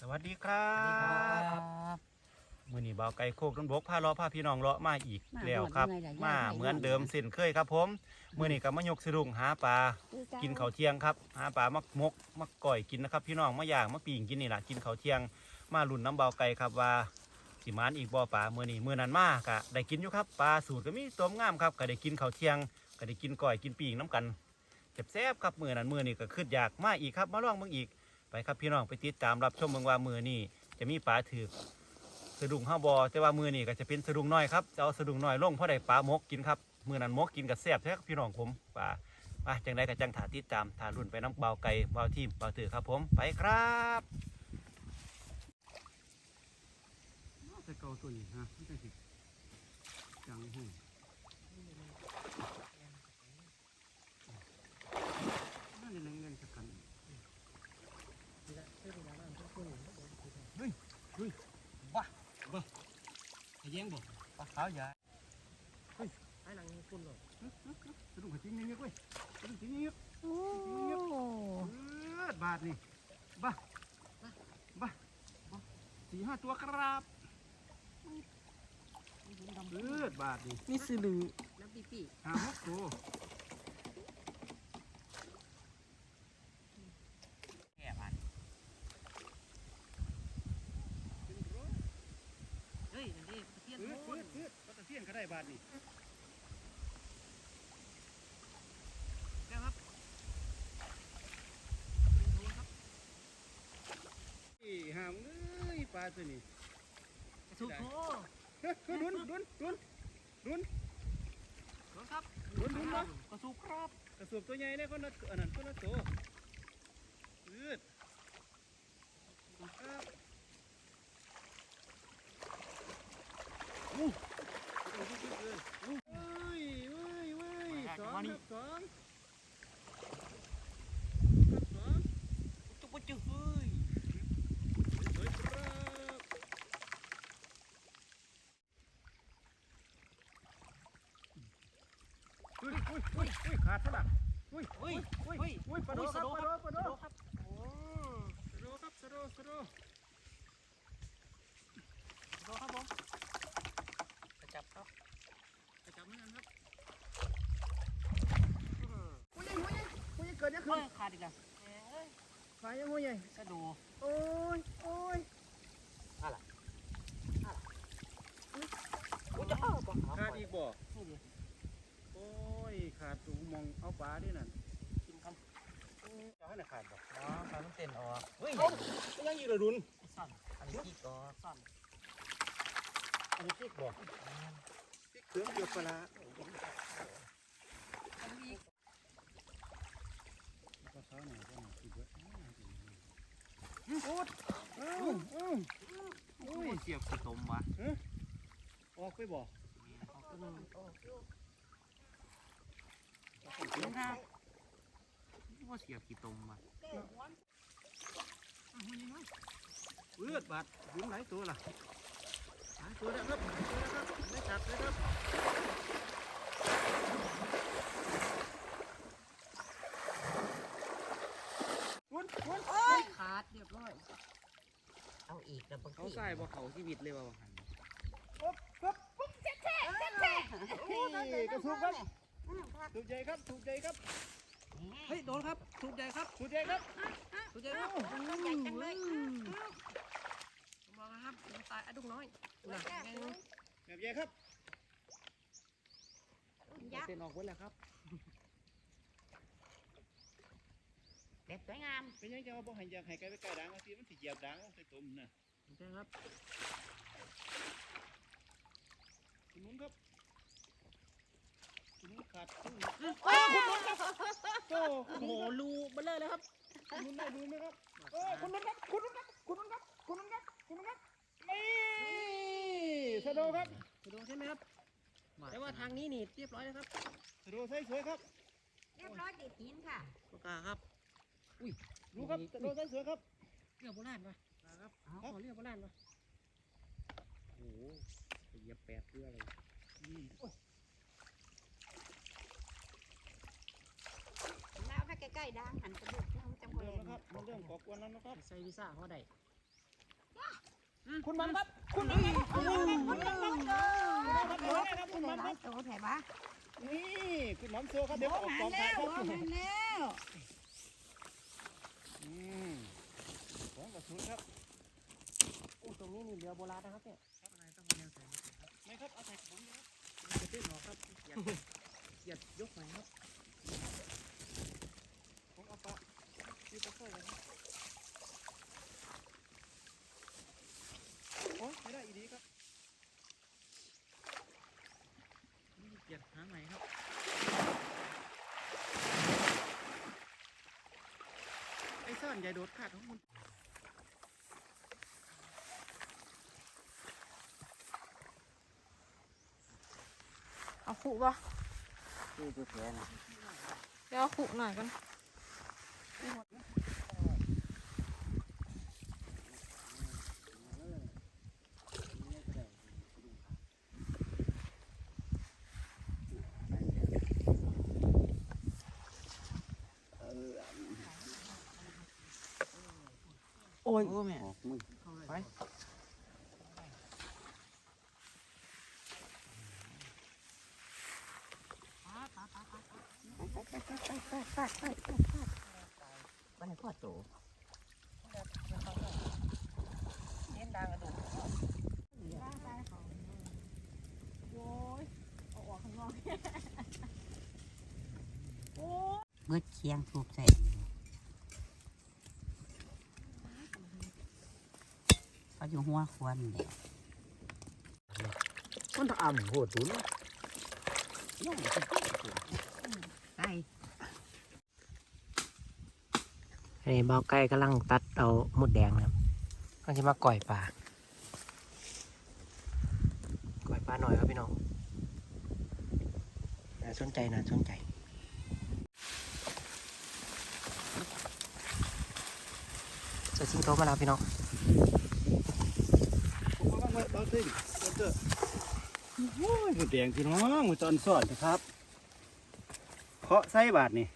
สวัสดีครับมือนี้บ่าวไก่โคกต้นบกพาเลาะพาพี่น้องเลาะมาอีกแล้วครับ มาเหมือนเดิมเส้นเคยครับ ผมมือนี้ก็มายกสรุงหาปลากินข้าวเที่ยงครับหาปลามักมกมักก่อยกินนะครับ พี่น้องมาย่างมาปีงกินนี่แหละกินข้าวเที่ยงมาลุ่นน้ำบ่าวไก่ครับว่าสิมานอีกบ่อปลามือนี้มือนั้นมากะได้กินอยู่ครับปลาสูตรก็มีตัวงามครับก็ได้กินข้าวเที่ยงก็ได้กินก่อยกินปีงน้ำกัน แซ่บๆครับมือนั้นมือนี้ก็ขึ้นอยากมาอีกครับมาลองเบิ่งอีกไปครับพี่น้องไปติดตามรับชมเมืองว่ามือนี่จะมีปลาถือสะดุ้งห้าบอแต่ว่ามือนี่ก็จะเป็นสะดุ้งน้อยครับจะเอาสะดุ้งน้อยลงเพราะได้ปลามกกินครับมือนั้นมกกินกับแซ่บแท้ครับพี่น้องผมปลาไปจังไดก็จังถาติดตามถารุ่นไปน้ำเบาไก่เบาทีมเบาถือครับผมไปครับจะเกาตัวนี้ฮะไม่ใช่สิจังหูนั่นเล่นเล่นสักกัน บ้าบ้าไอ้ แย่งบ่ปลาขาวใหญ่ไอ้หลังคุณหรอสะดุ้งกระจิ้งนี่เว้ยสะดุ้งจิ้งนี่โอ้เออบาทนี่บ้าบ้าสี่ห้าตัวครับเออบาทนี่มีสื่อลือน้ำปีปีห้าหกตัว แก่พันเฮ้ยนั่นดิตะเกียน เออ โค เออน เออปลาตะเพียนก็ได้บาทนี่ แก้วครับครับ นี่หามเอ้ย ปลาตัวนี้ถูกโคเฮ้ยดุนดุนดุนดุนรถครับดุนดุนเนาะกระสุกครับกระสวบตัวใหญ่เนี่ยคนละอันนั้นคนละตัวอืดครับอู้เอ้ยเอ้ยเอ้ยเอ้ยสองครับสองครับสอง จุกปุจุกเฮ้ย สวยครับ อุ้ยอุ้ยอุ้ยอุ้ยขาดซะละอุ้ยเฮ้ยอุ้ยอุ้ยปลาโดครับปลาโดปลาโดครับโอ้สะโดครับสะโดสะโดสโดครับผมกระจับครับไปจับมันครับหัวใหญ่หัวใหญ่หัวใหญ่เกิดยังเฮ้ขึ้ยนขาดอีกแล้วเฮ้ยฝ่ายยังหัวใหญ่สะโดโอ้ยโอ้ยกูจะเอาปะขาดอีกบ่ อ้ยขาดสูงมองเอาปลาด้วยนั่นกินคำจะให้น่ะขาดบ่อ๋อขาต้องเต้นออกเฮ้ยยังอีกระดุนสั่นอันนี้ขี้ก่อสั่นอันนี้พริกบ่พริกเครื่องเดียวปลาอันนี้ปลาขาวหน่อยก็หน่อยคิดว่าโอ้ยเอ้าเอ้าโอ้ยเสียบขี้ตมวะออกไปบ่เอาขึ้ นนี่ครับว่าเสียบขี้ตมวะเลือดบาดยุงหลายตัวล่ะหลายตัวแล้วครับหลายตัวแล้วครับไม่จับเลยครับวนวนขาดเรียบร้อย เอาอีกแล้วบางเขาทีใส่บ่เขาชีวิตเลยว่าหันนี่กระสุนครับ ถูกใจครับ ถูกใจครับ เฮ้ยโดนครับ ถูกใจครับ ถูกใจครับ ถูกใจครับใหญ่จังเลยมองนะครับมันตายอะดุกน้อยนะแบบใหญ่ครับยักษ์เต้นออกไว้แล้วครับเด็ดสวยงาม เป็นยังจะว่าบ่ให้อยากให้ไก่ไปไก่ดังบางทีมันสิเหยียบดังใส่ตุ่มน่ะถูกใจครับคุณนุ้นครับ คุณนุ้นขาดคุณโอ้ยโอ้โอ้โหรูเบลเลอร์เลยครับคุณนุ้นได้ดูไหมครับโอ้คุณนุ้นครับคุณนุ้นครับคุณนุ้นครับคุณนุ้นครับคุณนุ้นครับนี่สะโดครับถูกใช่ไหมครับแต่ว่าทางนี้นี่เรียบร้อยแล้วครับสะโดใส่สวยครับ เรียบร้อยติดหินค่ะปากกาครับดูครับสะโดใส่สวยครับเรียบโบราณปะครับเอาขอเรียบโบราณปะโอ้โหเหยียบแปดเพื่ออะไร นี่โอ้ยแล้วถ้าใกล้ๆดังหันกระดูกน้องจำคนเดิมนะครับเหมือนเดิมก่อกวนแล้วนะครับใส่วีซ่าเขาได้คุณมันครับ คุณมันครับคุณมันคุณมันครับคุณมันครับคุณมันครับโตแถบบ้านี่คุณมันโซครับเดี๋ยวออกกองถ่ายครับแล้วอืมของกระสุนครับโอ้ตรงนี้นี่เรือโบราณนะครับเนี่ยอะไรต้องมาแนวใส่ไม่ครับเอาใส่ถุงนะครับมันจะตื้นหรอครับเหยียดเหยียดยกใหม่ครับ ผมเอาปลา ที่ตะไคร้เลยครับโอ้ยไม่ได้อีดีครับเหยียดหาใหม่ครับไอ้ซ่อนใหญ่โดดขาดของคุณเอาขู่ป่ะนี่คือแผลนะเดี๋ยวเอาขู่หน่อยกัน อ้ยโอ้แม่ไปวันนี้พ่อโตเล่นดังกระดูกโอ้ยเอาออกข้างนอกเมื่อเคียงถูกใส่ เขาอยู่หัวควนเนี่ยมันอ่ำโหดตุนย่องใส่ไอ้เบาไก่กำลังตัดเอาหมดแดงครับก็จะมาก่อยปลาก่อยปลาหน่อยครับพี่น้องน่าสนใจน่าสนใจเจะชิงโตมาแล้วพี่น้องผมว่าไว้ เบาตึ้งเด้อโอ้ยหมดแดงพี่น้องหมดตอนสอนนะครับเคาะไส้บาทนี่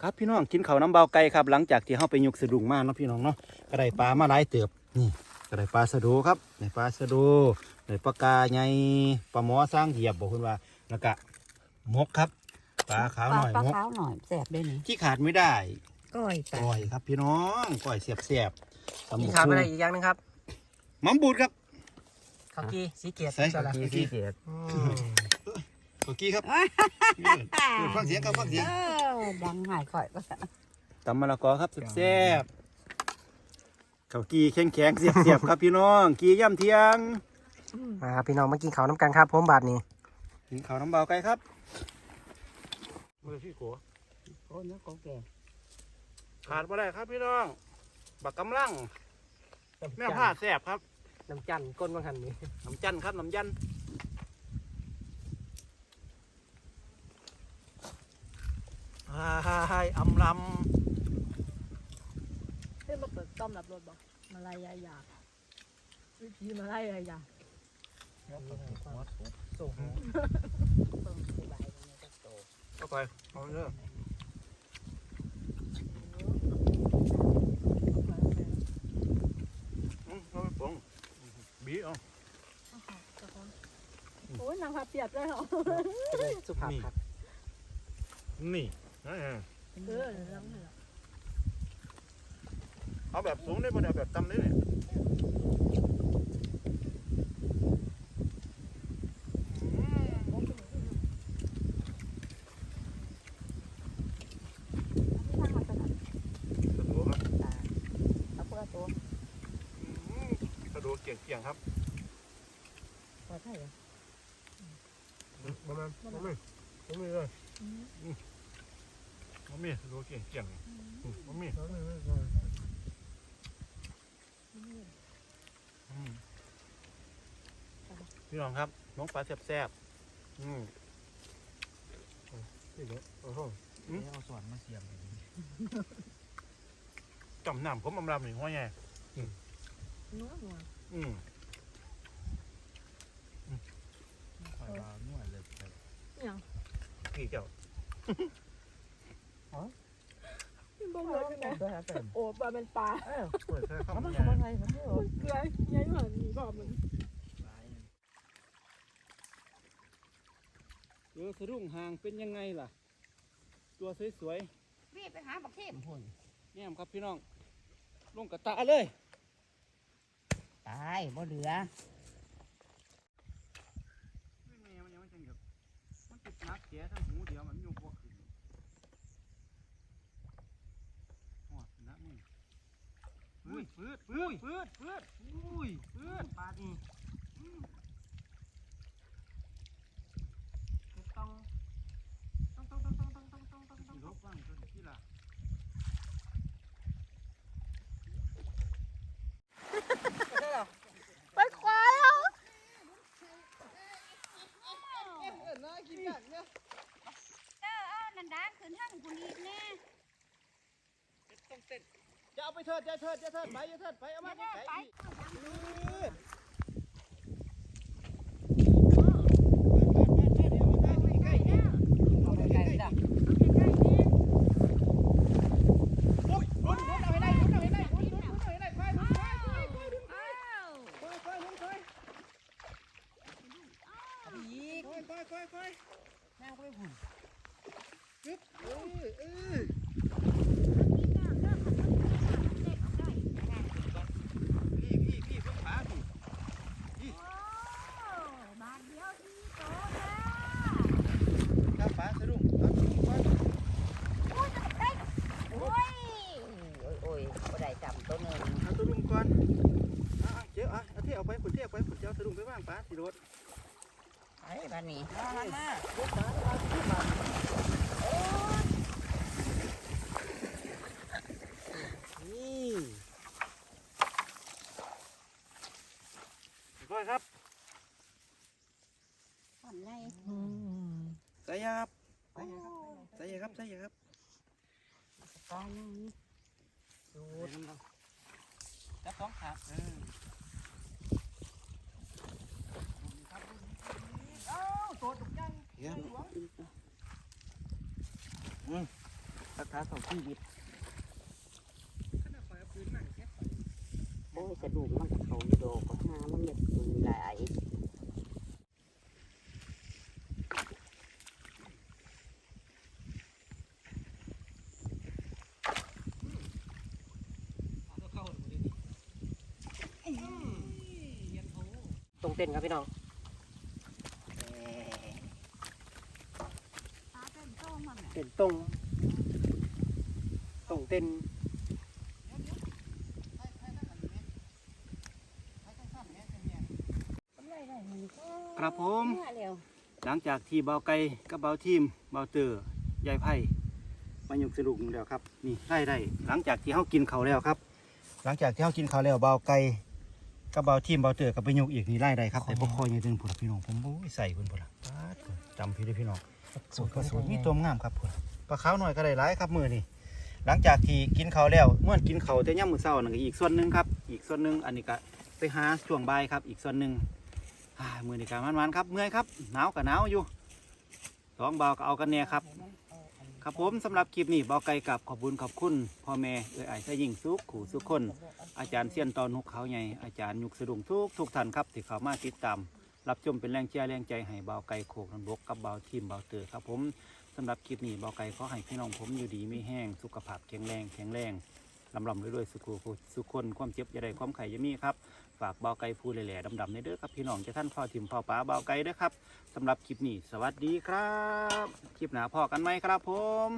ครับพี่น้องกินข้าวน้ำเบาไก่ครับ หลังจากที่เข้าไปยุกสะดุ้งมาเนาะพี่น้องเนาะกระไดปลามาหลายเติบนี่กระไดปลาสะโดูครับได้ปลาสะโดูได้ปลากาใหญ่ปลาหมอสร้างเหยียบบอกคุณว่าแล้วก็มกครับปลาขาวหน่อยปลามกขาวหน่อยแสบด้วยนี่ที่ขาดไม่ได้ก้อยปลาก้อยครับพี่น้องก้อยเสียบเสียบ ๆตำมีบักขาดหุ่งอะไรอีกอย่างหนึงครับมัมบูดครับข้าวกี้สีเกียรติใส่ใช่ไหมข้าวกี้อืมโอกี้ครับฟังเสียงครับฟังเสียงเออดังหายข่อยก็ตำมะละกอครับแซ่บๆข้าวกีแข็งแข็งๆเสียบเสียบๆครับพี่น้อง กีย่ำเที่ยงมาครับพี่น้องมากินข้าวน้ำกันครับผมบาทนี้กินข้าวน้ำเบาไก่ครับมือพี่กัวโอ้เนื้อโกแก่ขาดไม่ได้ครับพี่น้อง บักกำลังแม่ผ้าแซ่บครับ น้ำจันทร์ก้นบางหันนี้น้ำจันครับน้ำยันฮ่าฮ่าฮ่าอำลเฮ้ยมาเปิดต้อมรับรถบอกมาลายยายาวิธีมาลายยายาส่งเบิ่งผู้ใบมันจะโตำเข้าไปเอาเด้ออืมเอาไปปรุง บีเอาโอ้ยนางพาเปียกได้เหรอสุภาพครับ นี่นั่นเองเออล้างเลยเอาแบบสูงได้ป่ะเนี่ยแบบต่ำได้เนี่ยสะดวกครับ เอาเพื่อตัว อืมสะ ดวกเกี่ยงเกี่ยงๆครับพอใช่เหรอมาเลยมาเลยมาเลยเลยมามีสะดวกเกี่ยงเกี่ยงๆอืมมามีอืมพี่น้องครับน้องปลาแซ่บๆอืมนี่เดี๋ยวโอ้โหเอาส่วนมาเสียบจำน้ำผมอำลำหนึ่งหัวใหญ่นัวนัวอืม อย่างพี่เจ้าบ่เหมือนกันนะตัวเต็มโอ้ปลาเป็นปลาเออเปิดใส่ข้าวเอามันนทำอะไรมันไม่รู้เกลือใหญ่เหมือนนี่บอกมันเออสะดุ้งห่างเป็นยังไงล่ะ ตัวสวยพี่ไปหาบักเทมพุ่นๆแง่มครับพี่น้องลงกระตะเลย ตายบ่เหลือ ไม่แม่มันยังไม่จังแบบ มันติดนักแกทั้งหูเดียวมันอยู่บวกขึ้นหอดนะนี่ปืดปืดปืดปืดปืดอุ้ยปืดปาดนี่ต้องต้องต้องต้องต้องต้องต้องต้องต้องลบบ้างจนที่ละ เถิดยายเถิดยายเถิดไปยายเถิดไปเอามาไป บ้านนี้มามานี่ก้อยครับผ่อนไงใส่ยาครับใส่ยาครับใส่ยาครับตายยังดูดจับสองขาเออเอาตัวดุกยังเฮ้ย อืมรักษาสองชีวิตขนาดไฟเอาปืนหนังแค่โอ้ยกระดูกมันกับเขาอยู่ดก็หามันเล็กตัวหลายตรงเต้นครับพี่น้อง ตาเป็นโต้มัน เต้นตรงตรงเต้นครับผมหลังจากที่เบาไก่กับเบาทีมเบาเตอร์ยายไผ่มายุกสรุปแล้วครับนี่ไล่ได้หลังจากที่เขากินเขาแล้วครับ หลังจากที่เขากินเขาแล้วเบาไก่กับเบาทีมเบาเตอร์กับไปยุกอีกนี่ไล่ได้ครับแต่พวกคอยยังเดินผุดพี่น้องผมโอ้ยใส่เพิ่นผุดลจำพี่ได้พี่น้อง สูตรก็สูตรมีตัวงามครับผุดปลาขาวหน่อยก็ได้หลายครับมือนี่หลังจากที่กินเขาแล้วเมื่อกินเขาแต่ย่ำมือเศร้านั่นก็อีกส่วนหนึ่งครับ อีกส่วนหนึ่งอันนี้ก็ไปหาช่วงใบครับ อีกส่วนหนึ่งมือนี่การมันๆครับเมื่อยครับหนาวกับหนาวอยู่สองเบาก็เอากันเนี่ยครับครับผมสำหรับคลิปนี้เบาไกลกับขอบคุณขอบคุณพ่อแม่เอ้ยไอ้ายใส่ยิ่งสุขขู่สุขคน อาจารย์เสี้ยนตอนนกเขาใหญ่อาจารย์ยุกสะดุงทุกทุกท่านครับที่เขามาติดตาม รับชมเป็นแรงเชียร์แรงใจให้เบาไก่โขกนันบกกับเบาทีมเบาเตอร์ครับผมสำหรับคลิปนี้เบาไก่ขอให้พี่น้องผมอยู่ดีไม่แห้งสุขภาพแข็งแรงแข็งแรงลำลำด้วยๆสุขุสุขคนความเจ็บอย่าได้ความไข่ยามีครับฝากเบาไก่พูแหล่ๆดำๆในเด้อครับพี่น้องจะท่านพ่อทิมพ่อป๋าเบาไก่เด้อครับสำหรับคลิปนี้สวัสดีครับ คลิปหน้าพ่อกันไหมครับผม